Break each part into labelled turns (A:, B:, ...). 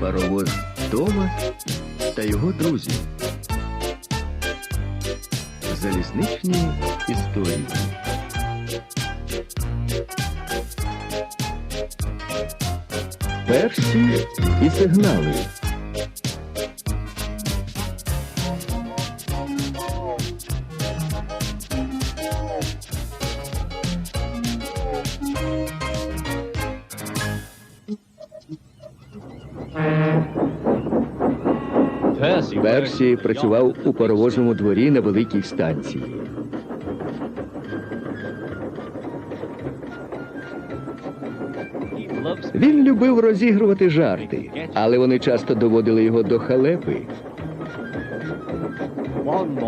A: Паровоз Томас та його друзі. Залізничні історії. Перші і сигнали. Персі працював у паровозному дворі на великій станції. Він любив розігрувати жарти, але вони часто доводили його до халепи.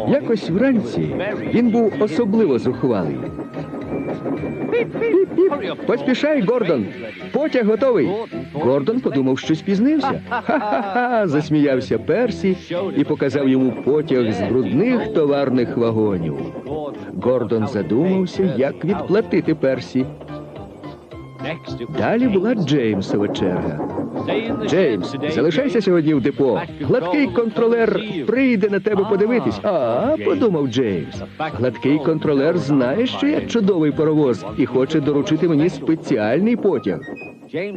A: Якось вранці він був особливо зухвалий. Поспішай, Гордон. Потяг готовий. Гордон подумав, що спізнився. Ха-ха-ха, засміявся Персі і показав йому потяг з брудних товарних вагонів. Гордон задумався, як відплатити Персі. Далі була Джеймсова черга. Джеймс, залишайся сьогодні в депо. Гладкий контролер прийде на тебе подивитись. А, подумав Джеймс. Гладкий контролер знає, що я чудовий паровоз і хоче доручити мені спеціальний потяг.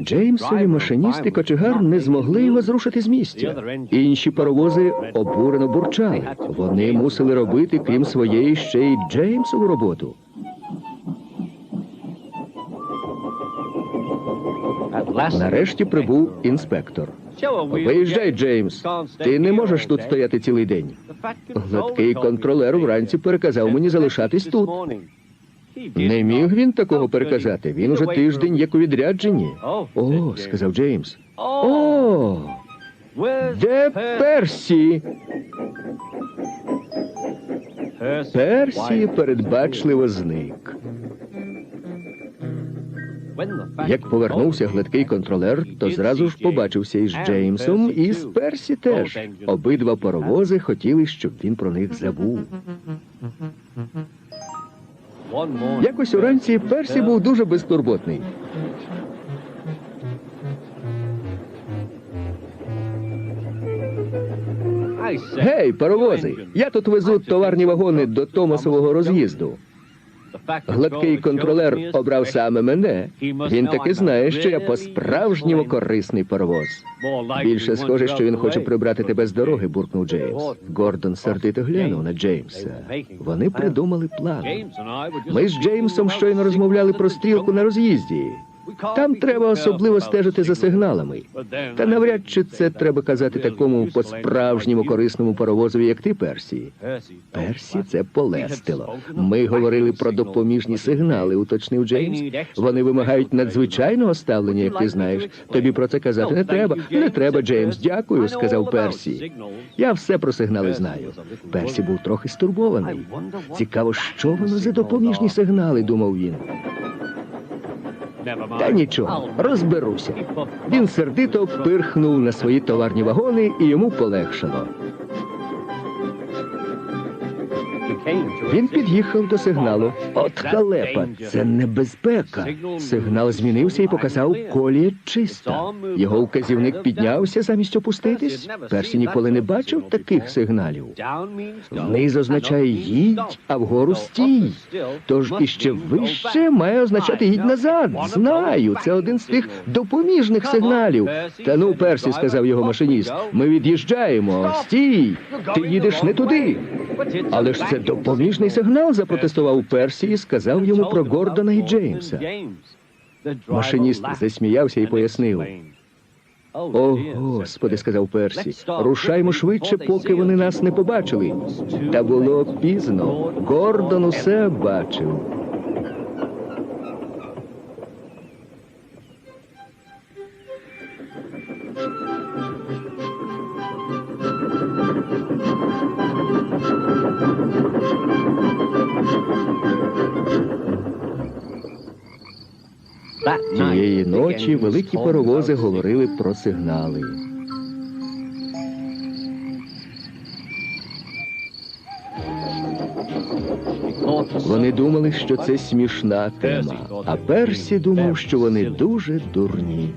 A: Джеймсові машиніст і кочегар не змогли його зрушити з місця. Інші паровози обурено бурчали. Вони мусили робити, крім своєї, ще й Джеймсову роботу. Нарешті прибув інспектор. Виїжджай, Джеймс. Ти не можеш тут стояти цілий день. Гладкий контролер вранці переказав мені залишатись тут. Не міг він такого переказати. Він уже тиждень як у відрядженні. О, сказав Джеймс. О, де Персі? Персі передбачливо зник. Як повернувся гладкий контролер, то зразу ж побачився із Джеймсом і з Персі теж. Обидва паровози хотіли, щоб він про них забув. Якось уранці Персі був дуже безтурботний. Гей, паровози! Я тут везу товарні вагони до Томасового роз'їзду. Гладкий контролер обрав саме мене. Він таки знає, що я по-справжньому корисний паровоз. Більше схоже, що він хоче прибрати тебе з дороги, буркнув Джеймс. Гордон сердито глянув на Джеймса. Вони придумали план. Ми з Джеймсом щойно розмовляли про стрілку на роз'їзді. Там треба особливо стежити за сигналами. Та навряд чи це треба казати такому по-справжньому корисному паровозові, як ти, Персі. Персі це полестило. Ми говорили про допоміжні сигнали, уточнив Джеймс. Вони вимагають надзвичайного ставлення, як ти знаєш. Тобі про це казати не треба. Не треба, Джеймс. Дякую, сказав Персі. Я все про сигнали знаю. Персі був трохи стурбований. Цікаво, що воно за допоміжні сигнали, думав він. Та нічого, розберуся. Він сердито пирхнув на свої товарні вагони і йому полегшало. Він під'їхав до сигналу. От халепа, це небезпека. Сигнал змінився і показав колія чиста. Його вказівник піднявся замість опуститись. Персі ніколи не бачив таких сигналів. Вниз означає їдь, а вгору стій. Тож іще вище має означати їдь назад. Знаю, це один з тих допоміжних сигналів. Та ну, Персі, сказав його машиніст, ми від'їжджаємо. Стій! Ти їдеш не туди. Але ж це допоміжний сигнал, запротестував Персі і сказав йому про Гордона і Джеймса. Машиніст засміявся і пояснив. О, господи, сказав Персі, рушаймо швидше, поки вони нас не побачили. Та було пізно. Гордон усе бачив. Тієї ночі великі паровози говорили про сигнали. Вони думали, що це смішна тема, а Персі думав, що вони дуже дурні.